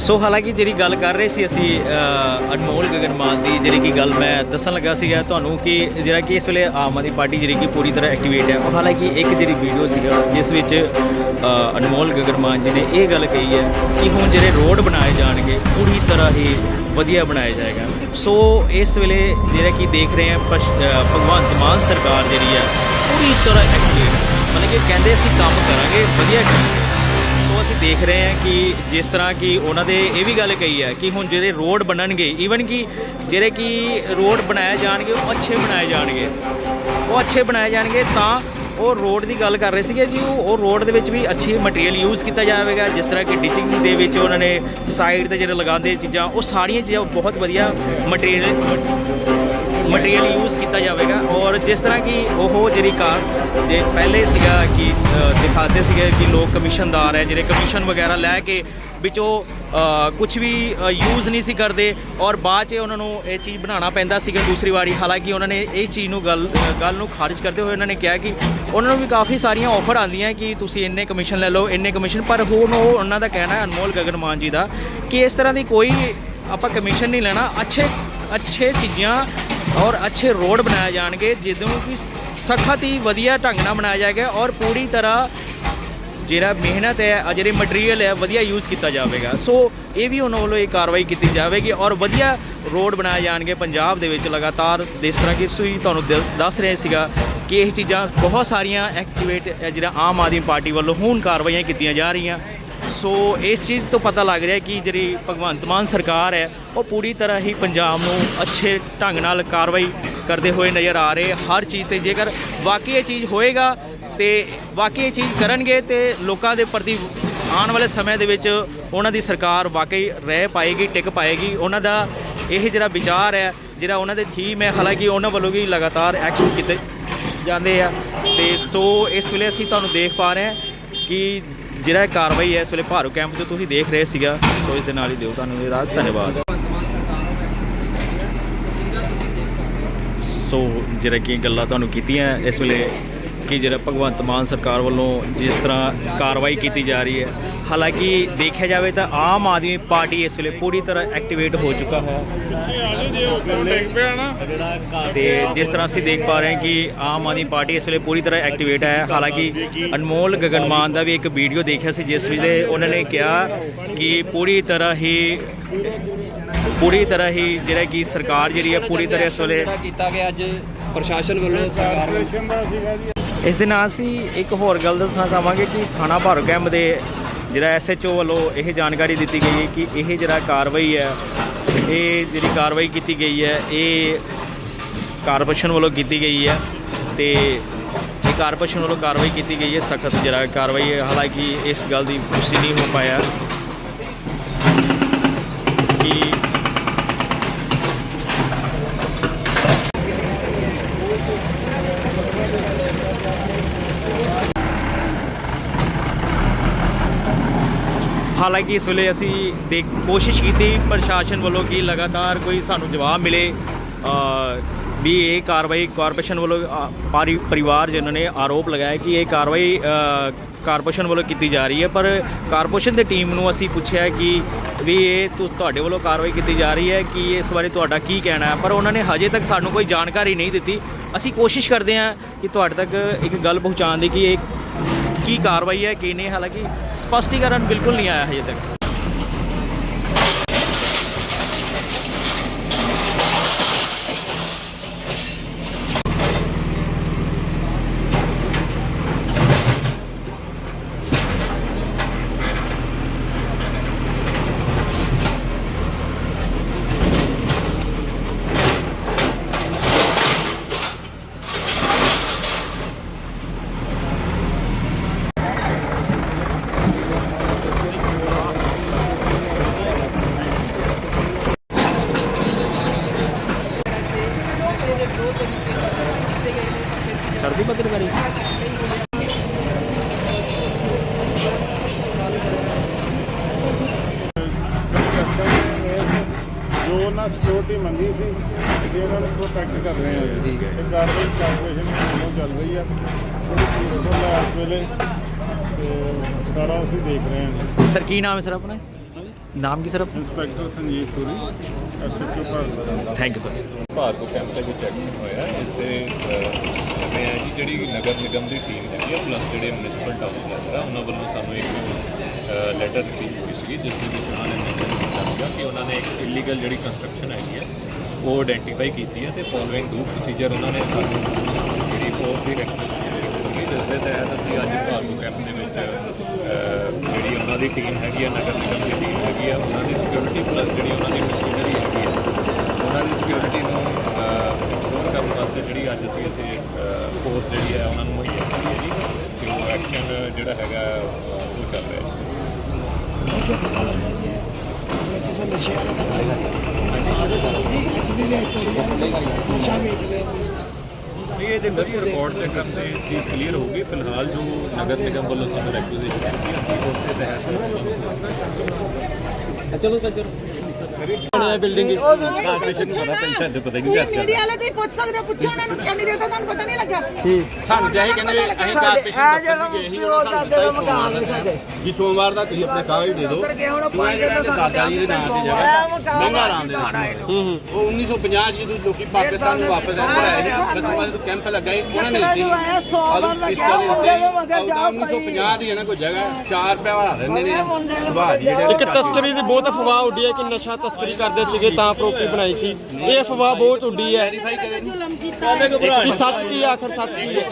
ਸੋ ਹਾਲਾਂਕਿ ਜਿਹੜੀ ਗੱਲ ਕਰ ਰਹੇ ਸੀ ਅਸੀਂ ਅ, ਅਨਮੋਲ ਗਗਨਮਾਨ ਦੀ ਜਿਹੜੀ ਕਿ ਗੱਲ ਮੈਂ ਦੱਸਣ ਲੱਗਾ ਸੀਗਾ ਤੁਹਾਨੂੰ ਕਿ ਜਿਹੜਾ ਕਿ ਇਸ ਵੇਲੇ ਆਮ ਆਦਮੀ ਪਾਰਟੀ ਜਿਹੜੀ ਕਿ ਪੂਰੀ ਤਰ੍ਹਾਂ ਐਕਟੀਵੇਟ ਹੈ ਹਾਲਾਂਕਿ ਇੱਕ ਜਿਹੜੀ ਵੀਡੀਓ ਸੀਗਾ ਜਿਸ ਵਿੱਚ ਅ, ਅਨਮੋਲ ਗਗਨਮਾਨ ਜੀ ਨੇ ਇਹ ਗੱਲ ਕਹੀ ਹੈ ਕਿ ਹੁਣ ਜਿਹੜੇ ਰੋਡ ਬਣਾਏ ਜਾਣਗੇ ਪੂਰੀ ਤਰ੍ਹਾਂ ਹੀ ਵਧੀਆ ਬਣਾਇਆ ਜਾਏਗਾ। ਸੋ ਇਸ ਵੇਲੇ ਜਿਹੜਾ ਕਿ ਦੇਖ ਰਹੇ ਹਾਂ ਪਸ਼- ਭਗਵੰਤ ਮਾਨ ਸਰਕਾਰ ਜਿਹੜੀ ਹੈ ਪੂਰੀ ਤਰ੍ਹਾਂ ਐਕਟੀਵੇਟ ਮਤਲਬ ਕਿ ਕਹਿੰਦੇ ਅਸੀਂ ਕੰਮ ਕਰਾਂਗੇ ਵਧੀਆ ਅਸੀਂ ਦੇਖ ਰਹੇ ਹਾਂ ਕਿ ਜਿਸ ਤਰ੍ਹਾਂ ਕਿ ਉਹਨਾਂ ਦੇ ਇਹ ਵੀ ਗੱਲ ਕਹੀ ਹੈ ਕਿ ਹੁਣ ਜਿਹੜੇ ਰੋਡ ਬਣਨਗੇ ਈਵਨ ਕਿ ਜਿਹੜੇ ਕਿ ਰੋਡ ਬਣਾਏ ਜਾਣਗੇ, ਉਹ ਅੱਛੇ ਬਣਾਏ ਜਾਣਗੇ। ਉਹ ਅੱਛੇ ਬਣਾਏ ਜਾਣਗੇ ਤਾਂ ਉਹ ਰੋਡ ਦੀ ਗੱਲ ਕਰ ਰਹੇ ਸੀਗੇ ਜੀ, ਉਹ ਰੋਡ ਦੇ ਵਿੱਚ ਵੀ ਅੱਛੀ ਮਟੀਰੀਅਲ ਯੂਜ਼ ਕੀਤਾ ਜਾਵੇਗਾ, ਜਿਸ ਤਰ੍ਹਾਂ ਕਿ ਡਿਚਿੰਗ ਦੇ ਵਿੱਚ ਉਹਨਾਂ ਨੇ ਸਾਈਡ ਤੇ ਜਿਹੜੇ ਲਗਾਉਂਦੇ ਚੀਜ਼ਾਂ, ਉਹ ਸਾਰੀਆਂ ਚੀਜ਼ਾਂ ਬਹੁਤ ਵਧੀਆ ਮਟੀਰੀਅਲ ਮਟੀਰੀਅਲ ਯੂਜ਼ ਕੀਤਾ ਜਾਵੇਗਾ ਔਰ ਜਿਸ ਤਰ੍ਹਾਂ ਕਿ ਉਹ ਜਿਹੜੀ ਕਾਰ ਜੇ ਪਹਿਲੇ ਸੀਗਾ ਕਿ ਅ, ਦਿਖਾਉਂਦੇ ਸੀਗੇ ਕਿ ਲੋਕ ਕਮਿਸ਼ਨਦਾਰ ਹੈ ਜਿਹੜੇ ਕਮਿਸ਼ਨ ਵਗੈਰਾ ਲੈ ਕੇ ਵਿੱਚੋਂ ਕੁਝ ਵੀ ਯੂਜ਼ ਨਹੀਂ ਸੀ ਕਰਦੇ ਔਰ ਬਾਅਦ 'ਚ ਉਹਨਾਂ ਨੂੰ ਇਹ ਚੀਜ਼ ਬਣਾਉਣਾ ਪੈਂਦਾ ਸੀਗਾ ਦੂਸਰੀ ਵਾਰੀ। ਹਾਲਾਂਕਿ ਉਹਨਾਂ ਨੇ ਇਹ ਚੀਜ਼ ਨੂੰ ਗੱਲ ਗੱਲ ਨੂੰ ਖਾਰਜ ਕਰਦੇ ਹੋਏ ਉਹਨਾਂ ਨੇ ਕਿਹਾ ਕਿ ਉਹਨਾਂ ਨੂੰ ਵੀ ਕਾਫੀ ਸਾਰੀਆਂ ਆਫਰ ਆਉਂਦੀਆਂ ਕਿ ਤੁਸੀਂ ਇੰਨੇ ਕਮਿਸ਼ਨ ਲੈ ਲਓ ਇੰਨੇ ਕਮਿਸ਼ਨ। ਪਰ ਹੁਣ ਉਹ ਉਹਨਾਂ ਦਾ ਕਹਿਣਾ ਹੈ ਅਨਮੋਲ ਗਗਨਮਾਨ ਜੀ ਦਾ ਕਿ ਇਸ ਤਰ੍ਹਾਂ ਦੀ ਕੋਈ ਆਪਾਂ ਕਮਿਸ਼ਨ ਨਹੀਂ ਲੈਣਾ ਅੱਛੇ ਅੱਛੇ ਚੀਜ਼ਾਂ ਔਰ ਅੱਛੇ ਰੋਡ ਬਣਾਏ ਜਾਣਗੇ ਜਿਹਨੂੰ ਕਿ ਸਖਤ ਹੀ ਵਧੀਆ ਢੰਗ ਨਾਲ ਬਣਾਇਆ ਜਾਏਗਾ ਔਰ ਪੂਰੀ ਤਰ੍ਹਾਂ ਜਿਹੜਾ ਮਿਹਨਤ ਹੈ ਆ, ਜਿਹੜੀ ਮਟੀਰੀਅਲ ਹੈ, ਵਧੀਆ ਯੂਜ਼ ਕੀਤਾ ਜਾਵੇਗਾ। ਸੋ ਇਹ ਵੀ ਉਹਨਾਂ ਵੱਲੋਂ ਇਹ ਕਾਰਵਾਈ ਕੀਤੀ ਜਾਵੇਗੀ ਔਰ ਵਧੀਆ ਰੋਡ ਬਣਾਏ ਜਾਣਗੇ ਪੰਜਾਬ ਦੇ ਵਿੱਚ ਲਗਾਤਾਰ। ਜਿਸ ਤਰ੍ਹਾਂ ਕਿ ਤੁਸੀਂ ਤੁਹਾਨੂੰ ਦ- ਦੱਸ ਰਹੇ ਸੀਗਾ ਕਿ ਇਹ ਚੀਜ਼ਾਂ ਬਹੁਤ ਸਾਰੀਆਂ ਐਕਟੀਵੇਟ ਜਿਹੜਾ ਆਮ ਆਦਮੀ ਪਾਰਟੀ ਵੱਲੋਂ ਹੁਣ ਕਾਰਵਾਈਆਂ ਕੀਤੀਆਂ ਜਾ ਰਹੀਆਂ। ਸੋ ਇਸ ਚੀਜ਼ ਤੋਂ ਪਤਾ ਲੱਗ ਰਿਹਾ ਕਿ ਜਿਹੜੀ ਭਗਵੰਤ ਮਾਨ ਸਰਕਾਰ ਹੈ, ਉਹ ਪੂਰੀ ਤਰ੍ਹਾਂ ਹੀ ਪੰਜਾਬ ਨੂੰ ਅੱਛੇ ਢੰਗ ਨਾਲ ਕਾਰਵਾਈ ਕਰਦੇ ਹੋਏ ਨਜ਼ਰ ਆ ਰਹੇ, ਹਰ ਚੀਜ਼ ਤੇ ਜੇਕਰ ਵਾਕਈ ਇਹ ਚੀਜ਼ ਹੋਏਗਾ ਤੇ ਵਾਕਈ ਇਹ ਚੀਜ਼ ਕਰਨਗੇ ਤੇ ਲੋਕਾਂ ਦੇ ਪ੍ਰਤੀ ਆਉਣ ਵਾਲੇ ਸਮੇਂ ਦੇ ਵਿੱਚ ਉਹਨਾਂ ਦੀ ਸਰਕਾਰ ਵਾਕਈ ਰਹਿ ਪਾਏਗੀ, ਟਿਕ ਪਾਏਗੀ। ਉਹਨਾਂ ਦਾ ਇਹ ਜਿਹੜਾ ਵਿਚਾਰ ਹੈ, ਜਿਹੜਾ ਉਹਨਾਂ ਦੇ ਥੀਮ ਹੈ, ਹਾਲਾਂਕਿ ਉਹਨਾਂ ਵੱਲੋਂ ਵੀ ਲਗਾਤਾਰ ਐਕਸ਼ਨ ਕੀਤੇ ਜਾਂਦੇ ਆ। ਤੇ ਸੋ ਇਸ ਵੇਲੇ ਅਸੀਂ ਤੁਹਾਨੂੰ ਦੇਖ ਪਾ ਰਹੇ ਹਾਂ ਕਿ ਜਿਹੜਾ ਇਹ ਕਾਰਵਾਈ ਹੈ ਇਸ ਵੇਲੇ ਭਾਰੂ ਕੈਂਪ 'ਚ ਤੁਸੀਂ ਦੇਖ ਰਹੇ ਸੀਗਾ, ਸੋ ਇਸ ਦੇ ਨਾਲ ਹੀ ਦਿਓ ਤੁਹਾਨੂੰ ਇਹ ਰਾਤ ਧੰਨਵਾਦ। ਸੋ ਜਿਹੜਾ ਕਿ ਗੱਲਾਂ ਤੁਹਾਨੂੰ ਕੀਤੀਆਂ ਇਸ ਵੇਲੇ ਕਿ ਜਿਹੜਾ ਭਗਵੰਤ ਮਾਨ ਸਰਕਾਰ ਵੱਲੋਂ ਜਿਸ ਤਰ੍ਹਾਂ ਕਾਰਵਾਈ ਕੀਤੀ ਜਾ ਰਹੀ ਹੈ ਹਾਲਾਂਕਿ ਦੇਖਿਆ ਜਾਵੇ ਤਾਂ ਆਮ ਆਦਮੀ ਪਾਰਟੀ ਇਸ ਵੇਲੇ ਪੂਰੀ ਤਰ੍ਹਾਂ ਐਕਟੀਵੇਟ ਹੋ ਚੁੱਕਾ ਹੈ। ਤੇ ਜਿਸ ਤਰ੍ਹਾਂ ਅਸੀਂ ਦੇਖ ਪਾ ਰਹੇ ਹਾਂ ਕਿ ਆਮ ਆਦਮੀ ਪਾਰਟੀ ਇਸ ਵੇਲੇ ਪੂਰੀ ਤਰ੍ਹਾਂ ਐਕਟੀਵੇਟ ਹੈ ਹਾਲਾਂਕਿ ਅਨਮੋਲ ਗਗਨਮਾਨ ਦਾ ਵੀ ਇੱਕ ਵੀਡੀਓ ਦੇਖਿਆ ਸੀ ਜਿਸ ਵੇਲੇ ਉਹਨਾਂ ਨੇ ਕਿਹਾ ਕਿ ਪੂਰੀ ਤਰ੍ਹਾਂ ਹੀ ਪੂਰੀ ਤਰ੍ਹਾਂ ਹੀ ਜਿਹੜਾ ਕਿ ਸਰਕਾਰ ਜਿਹੜੀ ਹੈ ਪੂਰੀ ਤਰ੍ਹਾਂ ਇਸ ਵੇਲੇ ਕੀਤਾ ਗਿਆ ਅੱਜ ਪ੍ਰਸ਼ਾਸਨ ਵੱਲੋਂ ਸਰਕਾਰ ਵੱਲੋਂ। ਇਸ ਦੇ ਨਾਲ ਅਸੀਂ ਇੱਕ ਹੋਰ ਗੱਲ ਦੱਸਣਾ ਚਾਹਾਂਗੇ ਕਿ ਥਾਣਾ ਭਾਰੂ ਕੈਂਪ ਦੇ ਜਿਹੜਾ ਐਸਐਚਓ ਵੱਲੋਂ ਇਹ ਜਾਣਕਾਰੀ ਦਿੱਤੀ ਗਈ ਹੈ ਕਿ ਇਹ ਜਿਹੜਾ ਕਾਰਵਾਈ ਹੈ, ਇਹ ਜਿਹੜੀ ਕਾਰਵਾਈ ਕੀਤੀ ਗਈ ਹੈ, ਇਹ ਕਾਰਪੋਰੇਸ਼ਨ ਵੱਲੋਂ ਕੀਤੀ ਗਈ ਹੈ ਤੇ ਇਹ ਕਾਰਪੋਰੇਸ਼ਨ ਵੱਲੋਂ ਕਾਰਵਾਈ ਕੀਤੀ ਗਈ ਹੈ, ਸਖਤ ਜਿਹੜਾ ਕਾਰਵਾਈ ਹੈ। ਹਾਲਾਂਕਿ ਇਸ ਗੱਲ ਦੀ ਪੁਸ਼ਟੀ ਨਹੀਂ ਹੋ ਪਾਇਆ ਕਿ ਹਾਲਾਂਕਿ ਇਸ ਵੇਲੇ ਅਸੀਂ ਦੇਖ ਕੋਸ਼ਿਸ਼ ਕੀਤੀ ਪ੍ਰਸ਼ਾਸਨ ਵੱਲੋਂ ਕਿ ਲਗਾਤਾਰ ਕੋਈ ਸਾਨੂੰ ਜਵਾਬ ਮਿਲੇ ਵੀ ਇਹ ਕਾਰਵਾਈ ਕਾਰਪੋਰੇਸ਼ਨ ਵੱਲੋਂ ਪਾਰੀ ਪਰਿਵਾਰ ਜਿਨ੍ਹਾਂ ਨੇ ਆਰੋਪ ਲਗਾਇਆ ਕਿ ਇਹ ਕਾਰਵਾਈ ਕਾਰਪੋਰੇਸ਼ਨ ਵੱਲੋਂ ਕੀਤੀ ਜਾ ਰਹੀ ਹੈ, ਪਰ ਕਾਰਪੋਰੇਸ਼ਨ ਦੀ ਟੀਮ ਨੂੰ ਅਸੀਂ ਪੁੱਛਿਆ ਕਿ ਵੀ ਇਹ ਤੁਹਾਡੇ ਵੱਲੋਂ ਕਾਰਵਾਈ ਕੀਤੀ ਜਾ ਰਹੀ ਹੈ ਕਿ ਇਸ ਬਾਰੇ ਤੁਹਾਡਾ ਕੀ ਕਹਿਣਾ ਹੈ, ਪਰ ਉਹਨਾਂ ਨੇ ਹਜੇ ਤੱਕ ਸਾਨੂੰ ਕੋਈ ਜਾਣਕਾਰੀ ਨਹੀਂ ਦਿੱਤੀ। ਅਸੀਂ ਕੋਸ਼ਿਸ਼ ਕਰਦੇ ਹਾਂ ਕਿ ਤੁਹਾਡੇ ਤੱਕ ਇੱਕ ਗੱਲ ਪਹੁੰਚਾਉਣ ਦੀ ਕਿ ਇਹ ਕੀ ਕਾਰਵਾਈ ਹੈ ਕੀ ਨਹੀਂ ਹਾਲਾਂਕਿ ਸਪਸ਼ਟੀਕਰਨ ਬਿਲਕੁਲ ਨਹੀਂ ਆਇਆ ਹਜੇ ਤੱਕ। ਸਿਕਿਉਰਿਟੀ ਮੰਗੀ ਸੀ ਅਸੀਂ ਉਹਨਾਂ ਨੂੰ ਪ੍ਰੋਟੈਕਟ ਕਰ ਰਹੇ ਹਾਂ ਠੀਕ ਹੈ ਤੇ ਕਾਰਵਾਈ ਕਾਰਪੋਰੇਸ਼ਨ ਵੱਲੋਂ ਚੱਲ ਰਹੀ ਆ। ਉਹਦੀ ਇਸ ਵੇਲੇ ਤੇ ਸਾਰਾ ਅਸੀਂ ਦੇਖ ਰਹੇ ਹਾਂ ਸਰ ਕੀ ਨਾਮ ਹੈ ਸਰ ਆਪਣਾ? ਨਾਮ ਕੀ sir inspector Sanjeev Suri SHO Bharat thank you sir Bhargo camp ਦੇ ਵਿੱਚ ਐਕਸ਼ਨ ਹੋਇਆ। ਇਸ ਦੇ ਮੈਂ ਜੀ ਜਿਹੜੀ ਨਗਰ ਨਿਗਮ ਦੀ ਟੀਮ ਹੈਗੀ ਆ ਪਲੱਸ ਜਿਹੜੇ ਮਿਊਨਿਸਪਲ ਟਾਊਨ ਆ ਉਹਨਾਂ ਵੱਲੋਂ ਸਾਨੂੰ ਇੱਕ ਲੈਟਰ ਰਿਸੀਵ ਹੋਈ ਸੀ ਜਿਸ ਦੇ ਵਿੱਚ ਉਹਨਾਂ ਨੇ ਸੀਗਾ ਕਿ ਉਹਨਾਂ ਨੇ ਇੱਕ ਇਲੀਗਲ ਜਿਹੜੀ ਕੰਸਟਰਕਸ਼ਨ ਹੈਗੀ ਹੈ, ਉਹ ਆਇਡੈਂਟੀਫਾਈ ਕੀਤੀ ਹੈ ਤੇ ਫੋਲੋਇੰਗ ਦੂ ਪ੍ਰੋਸੀਜਰ ਉਹਨਾਂ ਨੇ ਸਾਨੂੰ ਜਿਹੜੀ ਫੋਰਸ ਦੀ ਰੈਕਟੀਫਿਕੇਸ਼ਨ ਜਿਸ ਦੇ ਤਹਿਤ ਅਸੀਂ ਅੱਜ ਭਾਰਤ ਕੈਂਪ ਦੇ ਵਿੱਚ ਜਿਹੜੀ ਉਹਨਾਂ ਦੀ ਟੀਮ ਹੈਗੀ ਆ ਨਗਰ ਨਿਗਮ ਦੀ ਟੀਮ ਹੈਗੀ ਆ ਉਹਨਾਂ ਦੀ ਸਿਕਿਉਰਿਟੀ ਪਲੱਸ ਜਿਹੜੀ ਉਹਨਾਂ ਦੀ ਮਸ਼ੀਨਰੀ ਹੈਗੀ ਆ ਉਹਨਾਂ ਦੀ ਸਿਕਿਉਰਿਟੀ ਨੂੰ ਇੰਪਰੂਵ ਕਰਨ ਵਾਸਤੇ ਜਿਹੜੀ ਅੱਜ ਅਸੀਂ ਇੱਥੇ ਫੋਰਸ ਜਿਹੜੀ ਹੈ ਉਹਨਾਂ ਨੂੰ ਮੁਹੱਈਆ ਕੀਤੀ ਹੈ ਜੀ ਤੇ ਉਹ ਐਕਸ਼ਨ ਜਿਹੜਾ ਹੈਗਾ ਅਹ, ਉਹ ਚੱਲ ਰਿਹਾ ਹੈ ਨਹੀਂ ਇਹ ਜਿੰਦਾ ਜੀ ਰਿਕਾਰਡ ਚੈੱਕ ਕਰਦੇ ਚੀਜ਼ ਕਲੀਅਰ ਹੋਊਗੀ। ਫਿਲਹਾਲ ਜੋ ਨਗਰ ਨਿਗਮ ਵੱਲੋਂ ਸਾਨੂੰ ਰੈਕੁਇਜ਼ੀਸ਼ਨ ਹੈ ਉਸ ਦੇ ਤਹਿਤ ਚਲੋ। ਸਰ ਬਿਲਡਿੰਗ ਕਾਰਪੋਰੇਸ਼ਨ ਨੂੰ ਪਤਾ ਪੈਸਾ ਦੇ ਪਤਾ ਨਹੀਂ ਤੁਸੀਂ ਮੀਡੀਆ ਵਾਲੇ ਤੁਸੀਂ ਪੁੱਛ ਸਕਦੇ ਹੋ ਪੁੱਛੋ ਉਹਨਾਂ ਨੂੰ ਕੈਂਡੀਡੇਟ ਦਾ ਤੁਹਾਨੂੰ ਪਤਾ ਨਹੀਂ ਲੱਗਾ। ਸਾਨੂੰ ਚਾਹੇ ਕਹਿੰਦੇ ਅਸੀਂ ਕਾਰਪੋਰੇਸ਼ਨ ਦਫ਼ਤਰ ਗਏ ਸੀ ਉਹਨਾਂ ਸਾਨੂੰ ਦਿੱਤਾ ਸੋਮਵਾਰ ਦਾ ਟਾਈਮ ਜੀ ਸੋਮਵਾਰ ਦਾ ਤੁਸੀਂ ਆਪਣੇ ਕਾਗਜ਼ ਦੇ ਦਿਓ। ਉਹਨਾਂ ਦੇ ਕਹਿੰਦੇ ਦਾਦਾ ਜੀ ਦੇ ਨਾਂ ਦੀ ਜਗ੍ਹਾ। ਮਹਿੰਗਾ ਆਰਾਮ ਦੇ ਨਾਂ ਉਹ 1950 ਜਦੋਂ ਲੋਕੀ ਪਾਕਿਸਤਾਨ ਨੂੰ ਵਾਪਸ ਆਏ ਨੇ ਦਸਵਾਂ ਜਦੋਂ ਕੈਂਪ ਲੱਗਾ ਸੀ ਉਹਨਾਂ ਨੇ ਦਿੱਤੀ। ਉਦੋਂ 1950 ਦੀ ਹੈ ਨਾ ਕੋਈ ਜਗ੍ਹਾ 4 ਰੁਪਏ ਵਾਲਾ ਰਹਿੰਦੇ ਨੇ। ਸੁਭਾਅ ਦੀ ਜਿਹੜੇ ਇੱਕ ਤਸਕਰੀ ਦੀ ਬਹੁਤ ਅਫਵਾਹ ਉੱਡੀ ਹੈ ਕਿ ਨਸ਼ਾ ਤਸਕਰੀ ਕਰਦੇ ਸੀਗੇ ਤਾਂ ਪ੍ਰੋਪਰਟੀ ਬਣਾਈ ਸੀ। ਇਹ ਅਫਵਾਹ ਬਹੁਤ ਉੱਡੀ ਹੈ। ਜ਼ੁਲਮ ਕੀਤਾ ਕਿ ਸੱਚ ਕੀ ਆਖਰ ਸੱਚ ਕੀ ਹੈ।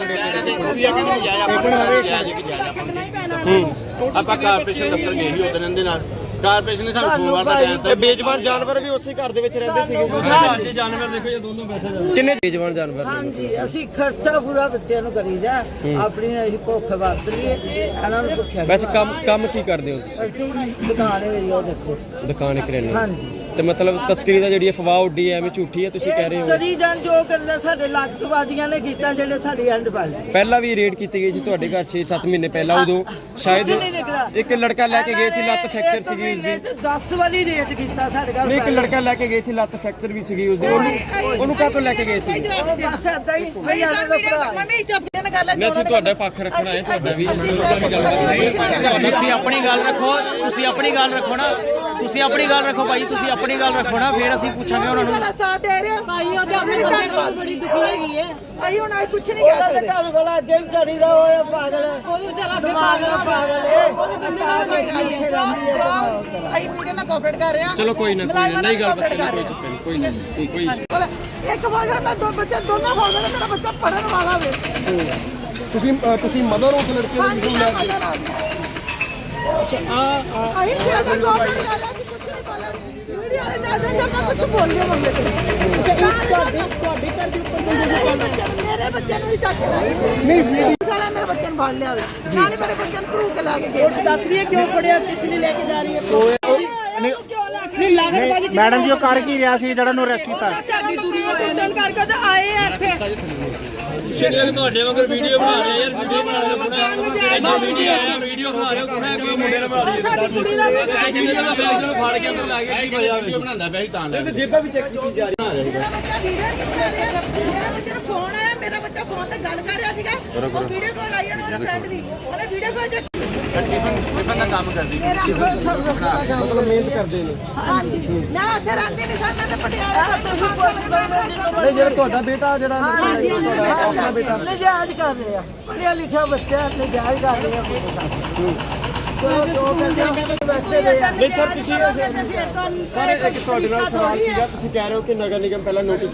ਉਹ ਆਪਾਂ ਕਾਰਪੋਰੇਸ਼ਨ ਦਫ਼ਤਰ ਗਏ ਸੀ ਉਹਦੇ ਦੇ ਨਾਲ। ਕਾਰਪੋਰੇਸ਼ਨ ਨੇ ਸਾਨੂੰ ਸੋਮਵਾਰ ਦਾ ਟਾਈਮ ਦਿੱਤਾ ਬੇਜਵਾਨ ਜਾਨਵਰ ਵੀ ਉਸੇ ਘਰ ਦੇ ਵਿੱਚ ਰਹਿੰਦੇ ਸੀਗੇ। ਜਾਨਵਰ ਦੇਖੋ ਇਹ ਦੋਨੋਂ ਬੈਠੇ ਕਿੰਨੇ ਬੇਜਵਾਨ ਜਾਨਵਰ ਨੇ? ਹਾਂਜੀ ਅਸੀਂ ਖਰਚਾ ਪੂਰਾ ਬੱਚਿਆਂ ਨੂੰ ਕਰੀਦਾ। ਆਪਣੀ ਅਸੀਂ ਭੁੱਖ ਵਰਤ ਲਈਏ ਇਹਨਾਂ ਨੂੰ ਭੁੱਖਿਆ ਵੈਸੇ ਕੰਮ ਕੰਮ ਕੀ ਕਰਦੇ ਹੋ ਤੁਸੀਂ? ਅਸੀਂ ਦੁਕਾਨ ਹੈ ਮੇਰੀ ਉਹ ਦੇਖੋ। ਦੁਕਾਨ ਕਰਿਆਨੇ ਹਾਂਜੀ। ਤੇ ਮਤਲਬ ਤਸਕਰੀ ਦਾ ਜਿਹੜੀ ਅਫਵਾਹ ਉੱਡੀ ਹੈ ਐਵੇਂ ਝੂਠੀ ਹੈ ਤੁਸੀਂ ਕਹਿ ਰਹੇ ਹੋ? ਕਰੀ ਜਾਣ ਜੋ ਕਰਦੇ ਸਾਡੇ ਲਾਗਤਬਾਜ਼ੀਆਂ ਨੇ ਕੀਤਾ ਜਿਹੜੇ ਸਾਡੀ ਐਂਡ ਪਾ ਲਈ ਪਹਿਲਾਂ ਵੀ ਰੇਡ ਕੀਤੀ ਗਈ ਸੀ ਤੁਹਾਡੇ ਘਰ 6-7 ਮਹੀਨੇ ਪਹਿਲਾਂ ਉਦੋਂ ਸ਼ਾਇਦ ਨਹੀਂ। ਇੱਕ ਲੜਕਾ ਲੈ ਕੇ ਗਏ ਸੀ ਲੱਤ ਫ੍ਰੈਕਚਰ ਸੀਗੀ ਉਸਦੀ। 10 ਵਾਰੀ ਰੇਟ ਕੀਤਾ ਸਾਡੇ ਘਰ ਨਹੀਂ ਇੱਕ ਲੜਕਾ ਲੈ ਕੇ ਗਏ ਸੀ ਲੱਤ ਫ੍ਰੈਕਚਰ ਵੀ ਸੀਗੀ ਉਸਦੀ। ਉਹਨੂੰ ਉਹਨੂੰ ਕਾਹਤੋਂ ਲੈ ਕੇ ਗਏ ਸੀ? ਉਹ ਬਸ ਏਦਾਂ ਹੀ। ਮੈਂ ਭਈਆ ਸਰ ਦਾ ਭਰਾ ਮੰਮੀ ਚੁੱਪ ਕੇ ਗੱਲ ਮੈਂ ਅਸੀਂ ਤੁਹਾਡਾ ਪੱਖ ਰੱਖਣਾ ਹੈ ਤੁਹਾਡਾ ਵੀ ਤੁਸੀਂ ਆਪਣੀ ਗੱਲ ਰੱਖੋ ਤੁਸੀਂ ਆਪਣੀ ਗੱਲ ਰੱਖੋ ਨਾ। ਤੁਸੀਂ ਆਪਣੀ ਗੱਲ ਰੱਖੋ ਭਾਈ ਤੁਸੀਂ ਆਪਣੀ ਗੱਲ ਰੱਖੋ ਨਾ ਫਿਰ ਅਸੀਂ ਪੁੱਛਾਂਗੇ ਉਹਨਾਂ ਨੂੰ। ਸਾਡਾ ਸਾਥ ਦੇ ਰਿਹਾ ਭਾਈ ਉਹਦੇ ਆਪਣੇ ਬੰਦੇ ਕੋਲ ਬੜੀ ਦੁਖੀ ਹੈਗੀ ਹੈ। ਅਸੀਂ ਹੁਣ ਅੱਜ ਕੁਝ ਨਹੀਂ ਕਹਿ ਉਹਦਾ ਸਕਦੇ ਤੇ ਘਰ ਵਾਲਾ ਅੱਗੇ ਵੀ ਚੜੀਦਾ ਹੋਇਆ ਪਾਗਲ। ਉਹਦੇ ਵਿਚਾਰਾ ਦਿਮਾਗ ਦਾ ਪਾਗਲ ਹੈ। ਉਹਦੇ ਬੰਦੇ ਨਾਲ ਇੱਥੇ ਰਹਿੰਦੀ ਹੈ ਦਿਮਾਗ ਦਾ ਅਸੀਂ ਵੀਡੀਓ ਨਾਲ ਕੋਆਪਰੇਟ ਕਰ ਰਹੇ ਹਾਂ। ਚਲੋ ਕੋਈ ਨਾ ਕੋਈ ਨਹੀਂ ਗੱਲ ਕੋਈ ਕਰ ਚੱਕਰ ਨਹੀਂ ਕੋਈ ਨਹੀਂ ਕੋਈ। ਇੱਕ ਗਿਆ ਤਾਂ ਦੋ ਬੱਚੇ ਦੋਨੋਂ ਹੋ ਗਏ ਮੇਰਾ ਬੱਚਾ ਪੜਨ ਵਾਲਾ ਵੇ। ਤੁਸੀਂ ਤੁਸੀਂ ਮਦਰ ਉਸ ਲੜਕੇ ਹਾਂਜੀ ਮੈਂ ਮਦਦ ਆ ਅਸੀਂ ਕਿਹਾ ਤਾਂ ਕੋਆਪਰੇਟ ਕਰ ਰਹੇ ਸੀ ਕੁਝ ਨਹੀਂ ਬੋਲਿਆ ਵੀਡੀਓ ਵਾਲੇ ਦੱਸ ਦਿੰਦੇ ਮੈਂ ਕੁਝ ਬੋਲ ਰਿਹਾ ਮੰਗੇ ਤੇ ਤੁਹਾਡੇ ਤੁਹਾਡੇ ਘਰ ਦੇ ਉੱਪਰ ਮੇਰੇ ਬੱਚੇ ਨੂੰ ਹੀ ਚੱਕ ਕੇ ਲੈ ਗਏ। ਨਹੀਂ ਵੀਡੀਓ ਸਾਲਾ ਮੇਰੇ ਬੱਚੇ ਨੂੰ ਫੜ ਲਿਆ ਵੇ ਨਾਲ ਹੀ ਮੇਰੇ ਬੱਚੇ ਨੂੰ ਧੂ ਕੇ ਲੈ ਕੇ ਗਏ। ਦੱਸ ਰਹੀ ਹੈ ਕਿਉਂ ਫੜਿਆ? ਕਿਸ ਲਈ ਲੈ ਕੇ ਜਾ ਰਹੀ ਹੈ ਨਹੀਂ ਲਾਗਤਬਾਜ਼ੀ ਮੈਡਮ ਜੀ ਉਹ ਕਰ ਕੀ ਰਿਹਾ ਸੀ ਜਿਹੜਾ ਨੂੰ ਅਰੈਸਟ ਕੀਤਾ? ਸਾਡੀ ਦੂਰੀ ਨੂੰ। ਟੈਂਡਨ ਕਰਕੇ ਤੇ ਆਏ ਆ ਇੱਥੇ ਤੁਹਾਡੇ ਵਾਂਗਰ ਵੀਡੀਓ ਬਣਾ ਰਹੇ ਯਾਰ ਵੀਡੀਓ ਬਣਾ ਰਹੇ ਇੰਨਾ ਵੀਡੀਓ ਆਇਆ ਵੀਡੀਓ ਬਣਾ ਰਹੇ ਕੋਣਾ ਕੋਈ ਮੁੰਡੇ ਨਾਲ ਬਣਾ ਸਾਡੀ ਕੁੜੀ ਦਾ ਕਿੰਨੇ ਦਾ ਫੈਸਲਾ ਨੂੰ ਫਾੜ ਕੇ ਅੰਦਰ ਲਾ ਗਿਆ ਕੀ ਵਜ੍ਹਾ ਵੀਡੀਓ ਬਣਾਉਂਦਾ ਪਿਆ ਸੀ ਤਾਂ ਲੈ ਜੇਬਾਂ ਵੀ ਚੈੱਕ ਕੀਤੀ ਜਾ ਰਹੀ। ਮੇਰਾ ਬੱਚਾ ਵੀਡੀਓ ਨਹੀਂ ਕਰ ਰਿਹਾ ਮੇਰਾ ਬੱਚੇ ਨੂੰ ਫੋਨ ਆਇਆ ਮੇਰਾ ਬੱਚਾ ਫੋਨ ਤੇ ਗੱਲ ਕਰ ਰਿਹਾ ਸੀਗਾ। ਉਹ ਵੀਡੀਓ ਕਾਲ ਆਈ ਉਹਨੇ ਉਹਦੇ ਫਰੈਂਡ ਦੀ। ਉਹਨੇ ਵੀਡੀਓ ਕਾਲ ਚ ਟਿਫਨ ਟਿਫਨ ਦਾ ਕੰਮ ਕਰਦੀ ਮੇਰਾ ਸਰਵਿਸ ਦਾ ਕੰਮ ਮਤਲਬ ਮਿਹਨਤ ਕਰਦੇ ਨੇ। ਹਾਂਜੀ। ਮੈਂ ਉੱਥੇ ਰਹਿੰਦੀ ਨਹੀਂ ਸਾਂ ਮੈਂ ਤੇ ਪਟਿਆਲਾ ਤੁਸੀਂ ਪੁੱਛ ਨਹੀਂ ਜਿਹੜਾ ਤੁਹਾਡਾ ਬੇਟਾ ਜਿਹੜਾ ਆਪਣਾ ਬੇਟਾ ਨਜਾਇਜ਼ ਕਰ ਰਿਹਾ। ਪੜਿਆ ਲਿਖਿਆ ਬੱਚਾ ਨਜਾਇਜ਼ ਕਰ ਰਿਹਾ ਮੇਰੇ ਸਾਥ ਚਲੋ ਦੋ ਬੰਦੇ ਬੈਠੇ ਰਹੇ ਆ। ਨਹੀਂ ਸਰ ਤੁਸੀਂ ਸਰ ਇੱਕ ਤੁਹਾਡੇ ਨਾਲ ਸਵਾਲ ਸੀਗਾ ਤੁਸੀਂ ਕਹਿ ਰਹੇ ਹੋ ਕਿ ਨਗਰ ਨਿਗਮ ਪਹਿਲਾਂ ਨੋਟਿਸ